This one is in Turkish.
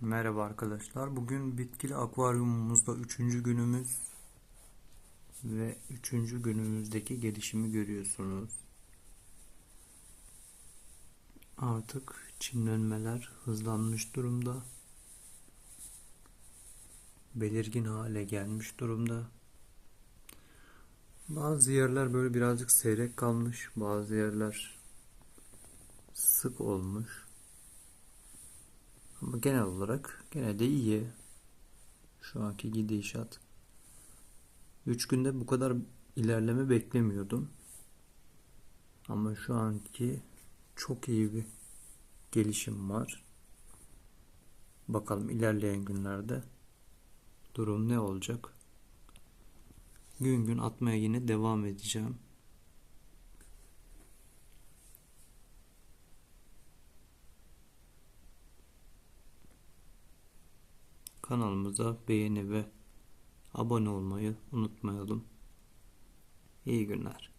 Merhaba arkadaşlar. Bugün bitkili akvaryumumuzda üçüncü günümüz ve üçüncü günümüzdeki gelişimi görüyorsunuz. Artık çimlenmeler hızlanmış durumda. Belirgin hale gelmiş durumda. Bazı yerler böyle birazcık seyrek kalmış. Bazı yerler sık olmuş. Ama genel olarak gene de iyi. Şu anki gidişat. 3 günde bu kadar ilerleme beklemiyordum. Ama şu anki çok iyi bir gelişim var. Bakalım ilerleyen günlerde durum ne olacak? Gün gün atmaya yine devam edeceğim. Kanalımıza beğeni ve abone olmayı unutmayalım. İyi günler.